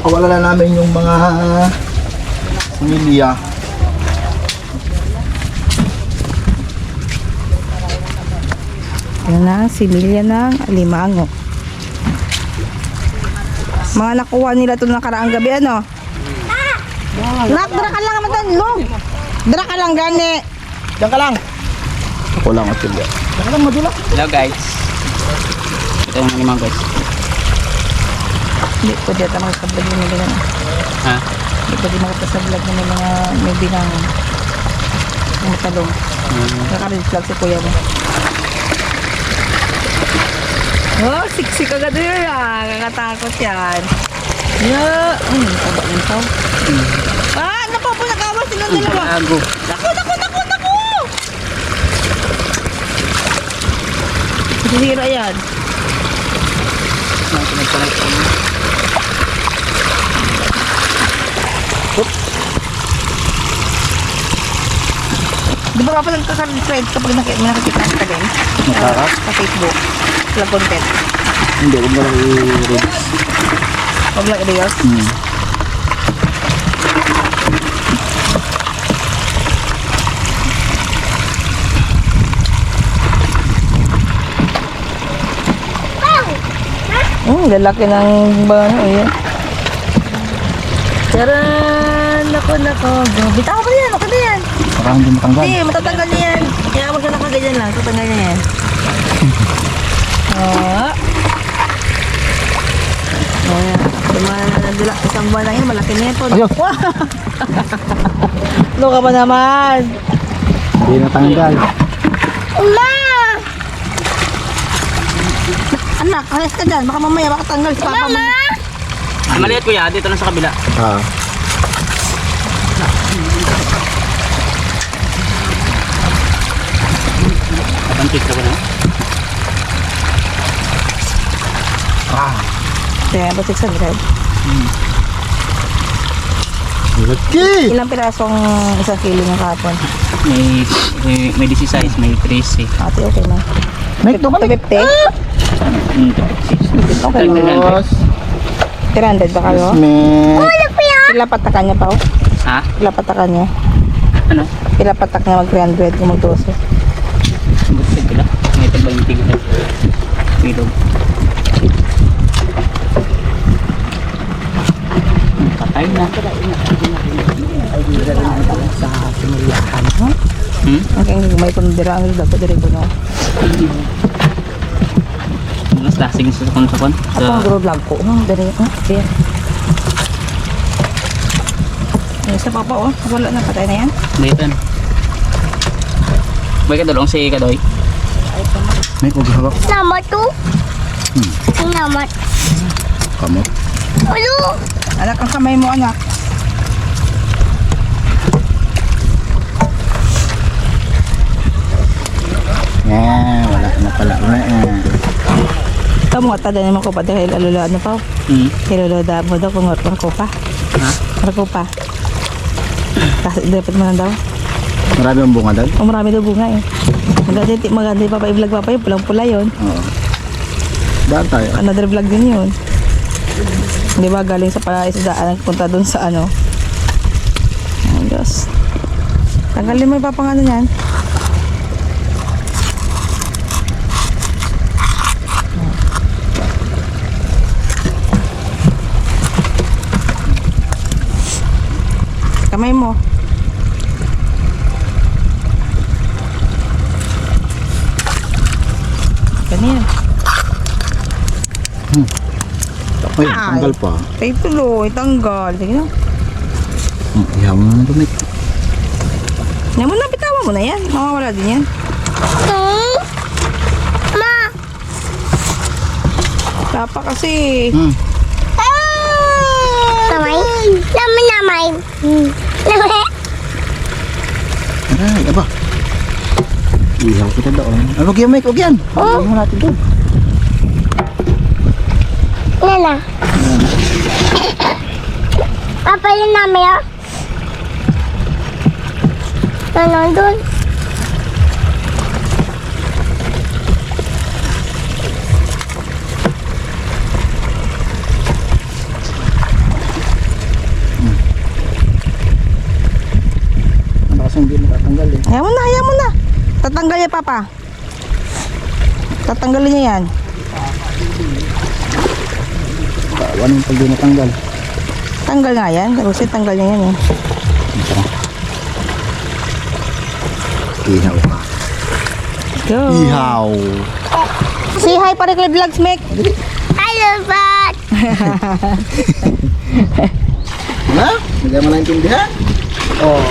Pakawala na namin yung mga similya. Yan na, similya ng alimango. Mga nakuha nila ito nakaraang gabi, ano? Nak, dara ka lang naman log. Dara ka lang gani. Diyan ka lang. Ako lang at silya. Diyan ka lang madula. Hello guys. Ito yung limang guys. Hindi ko dito makakablog yung nila. Ha? Hindi ko din makapasablag ng mga may binang mga talong. Hmm. Nakarin vlog si kuya mo. Oh, siksik agad yun ah. Kakatakot yan. Yeah. Ay, taba ng tao. Ah, naku po, nakawa silang dalawa. Gago. Naku, naku, naku, naku! Sisira yan. Di ba kapag nagkaka-friend kapag nakita, nakikita ka din? Nakaka? Sa Facebook. Sa content. Hindi, huwag mo lang i-reels. Huwag lang i-reels. Hmm. Hmm, lalaki ng bano, yan. Taran! Nako, nako. Bitaw ko yan, ako na yan. Parang hindi matanggal. Hindi, matatanggal niya yan. Kaya mo siya nakaganyan lang, tatanggal niya yan. Oo. Ayan. Nadula, isang buwan lang yun, malaki na ito. Ayun. Wow! Ano ka ba naman? Hindi natanggal. Uma! Anak, alas ka dyan. Baka mamaya makatanggal si papa mo. Ah, maliit kuya, dito lang sa kabila. Ah. Kapantik ko na. Ah. Kaya, ba't 600? Laki! Ilang pirasong isang kilo ng kahapon? May, may, may 16, may 13. Ate, okay na. May ito 250? Hmm, 36. Okay na. Tapos, 300 ba kayo? may... Pila patakan niya pa oh? Ha? Pila patakan niya? Ano? Pila patak niya mag 300 kung mag 12? Butit ko lang. May ito ba yung tigil? Milo. Patay na. Hmm? Ang kaya may kundira ang dapat dire ko no. Mas lasing sa sakon-sakon. Sa... grow vlog ko. Oh, dire ko. Dire. Ay, sa papa oh. Wala na patay na yan. Dayton. May kadulong si Kadoy. May kughawak. Nama tu. Hmm. Nama. Kamot. Alu. Anak ang kamay mo anak. Yan, wala na pala. Wala. Ito mo tada naman ko pa dahil alula ano pa. Hmm. Hilolo da mo daw kung ngorpang ko pa. Ha? Marko pa. Kasi dapat mo lang daw. Marami ang bunga doon? Oh, marami daw bunga eh. Maganda, yung- maganda yung papa i-vlog papa yun. Pulang-pula yun. Oo. Daan tayo. Another vlog din yun. Di ba galing sa palaisdaan punta dun sa ano. Ay Diyos. Tanggalin mo yung papangano niyan. Kamay mo. Ganyan. Ay, tanggal pa. Ay, tuloy. Tanggal. Sige na. Hmm, Ihaw mo naman dumit. Yan mo na, bitawan mo na yan. Mawawala din yan. Tu. Ma. Tapa kasi. Hmm. Namay. Nama namay. Namay. kita doon. Oh. Ah, wag yan, Mike. Wag yan. Oh. Natin doon. Lala. Ayan. Papa, yun namin, oh. Nanon doon. Ano hmm. kasi eh. Ayaw mo na, ayaw mo na. Tatanggal niya, Papa. Tatanggalin niya yan. Kawan yung pag di natanggal. Tanggal nga yan. Rosie, tanggal niya yan eh. Ihaw. Go. Ihaw. Say hi para kay Vlogs, Mek. Hello, bud. Ha? Hindi mo naintindihan? Oh.